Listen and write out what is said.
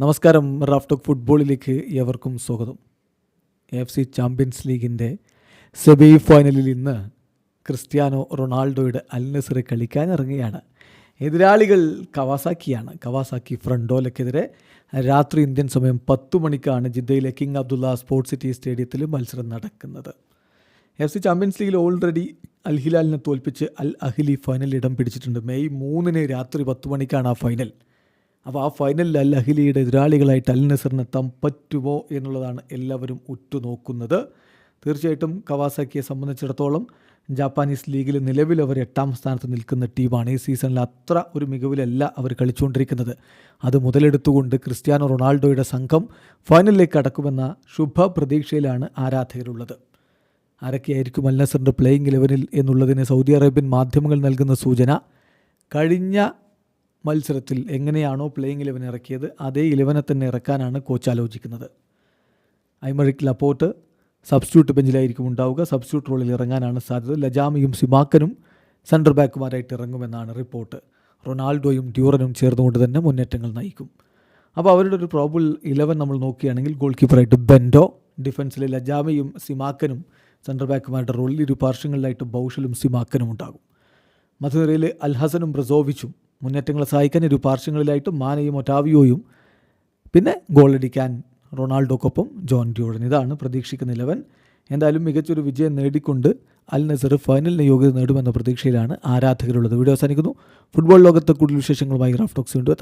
നമസ്കാരം Raf talk ഫുട്ബോളിലേക്ക് ഏവർക്കും സ്വാഗതം. എഫ് സി ചാമ്പ്യൻസ് ലീഗിന്റെ സെമി ഫൈനലിൽ ഇന്ന് ക്രിസ്ത്യാനോ റൊണാൾഡോയുടെ അൽ നസറെ കളിക്കാനിറങ്ങുകയാണ്. എതിരാളികൾ കവാസാക്കിയാണ്. കവാസാക്കി ഫ്രണ്ടോലക്കെതിരെ രാത്രി ഇന്ത്യൻ സമയം പത്തു മണിക്കാണ് ജിദ്ദയിലെ കിങ് അബ്ദുള്ള സ്പോർട്സ് സിറ്റി സ്റ്റേഡിയത്തിൽ മത്സരം നടക്കുന്നത്. എഫ് സി ചാമ്പ്യൻസ് ലീഗിൽ ഓൾറെഡി അൽ ഹിലാലിനെ തോൽപ്പിച്ച് അൽ അഹ്ലി ഫൈനലിൽ ഇടം പിടിച്ചിട്ടുണ്ട്. മെയ് മൂന്നിന് രാത്രി പത്ത് മണിക്കാണ് ആ ഫൈനൽ അപ്പോൾ ആ ഫൈനലിൽ അൽ അഹിലിയുടെ എതിരാളികളായിട്ട് അൽ നസറിന് എത്താൻ പറ്റുമോ എന്നുള്ളതാണ് എല്ലാവരും ഉറ്റുനോക്കുന്നത്. തീർച്ചയായിട്ടും കവാസാക്കിയെ സംബന്ധിച്ചിടത്തോളം ജാപ്പാനീസ് ലീഗിൽ നിലവിൽ അവർ എട്ടാം സ്ഥാനത്ത് നിൽക്കുന്ന ടീമാണ്. ഈ സീസണിൽ അത്ര ഒരു മികവിലല്ല അവർ കളിച്ചുകൊണ്ടിരിക്കുന്നത്. അത് മുതലെടുത്തുകൊണ്ട് ക്രിസ്ത്യാനോ റൊണാൾഡോയുടെ സംഘം ഫൈനലിലേക്ക് അടക്കുമെന്ന ശുഭ പ്രതീക്ഷയിലാണ് ആരാധകരുള്ളത്. ആരൊക്കെയായിരിക്കും അൽ നസറിന്റെ പ്ലേയിങ് ഇലവനിൽ എന്നുള്ളതിന് സൗദി അറേബ്യൻ മാധ്യമങ്ങൾ നൽകുന്ന സൂചന കഴിഞ്ഞ മത്സരത്തിൽ എങ്ങനെയാണോ പ്ലേയിങ് ഇലവൻ ഇറക്കിയത് അതേ ഇലവനെ തന്നെ ഇറക്കാനാണ് കോച്ച് ആലോചിക്കുന്നത്. ഐമറിക് ലപ്പോർട്ട് സബ്സ്റ്റിറ്റ്യൂട്ട് ബെഞ്ചിലായിരിക്കും ഉണ്ടാവുക. സബ്സ്റ്റിറ്റ്യൂട്ട് റോളിൽ ഇറങ്ങാനാണ് സാധ്യത. ലജാമിയും സിമാക്കനും സെന്റർ ബാക്കുമാരായിട്ട് ഇറങ്ങുമെന്നാണ് റിപ്പോർട്ട് റൊണാൾഡോയും ഡ്യൂറനും ചേർന്നുകൊണ്ട് തന്നെ മുന്നേറ്റങ്ങൾ നയിക്കും. അപ്പോൾ അവരുടെ ഒരു പ്രോബിൾ ഇലവൻ നമ്മൾ നോക്കുകയാണെങ്കിൽ ഗോൾ കീപ്പറായിട്ട് ബെൻഡോ ഡിഫൻസിലെ ലജാമിയും സിമാക്കനും സെന്റർ ബാക്കുമാരുടെ റോളിൽ ഇരു പാർശ്വങ്ങളിലായിട്ട് ബൗഷലും സിമാക്കനും ഉണ്ടാകും. മധുരയിൽ അൽഹസനും ബ്രസോവിച്ചും മുന്നേറ്റങ്ങളെ സഹായിക്കാൻ ഇരു പാർശ്വങ്ങളിലായിട്ട് മാനയും ഒറ്റാവിയോയും പിന്നെ ഗോളടിക്കാൻ റൊണാൾഡോക്കൊപ്പം ജോൺ ഡ്യൂഡൻ. ഇതാണ് പ്രതീക്ഷിക്കുന്ന ഇലവൻ എന്തായാലും മികച്ചൊരു വിജയം നേടിക്കൊണ്ട് അൽ നസർ ഫൈനലിന് യോഗ്യത നേടുമെന്ന പ്രതീക്ഷയിലാണ് ആരാധകരുള്ളത്. വീഡിയോ അവസാനിക്കുന്നു. ഫുട്ബോൾ ലോകത്തെ കൂടുതൽ വിശേഷങ്ങളുമായി റാഫ്റ്റോക്സ് വീണ്ടും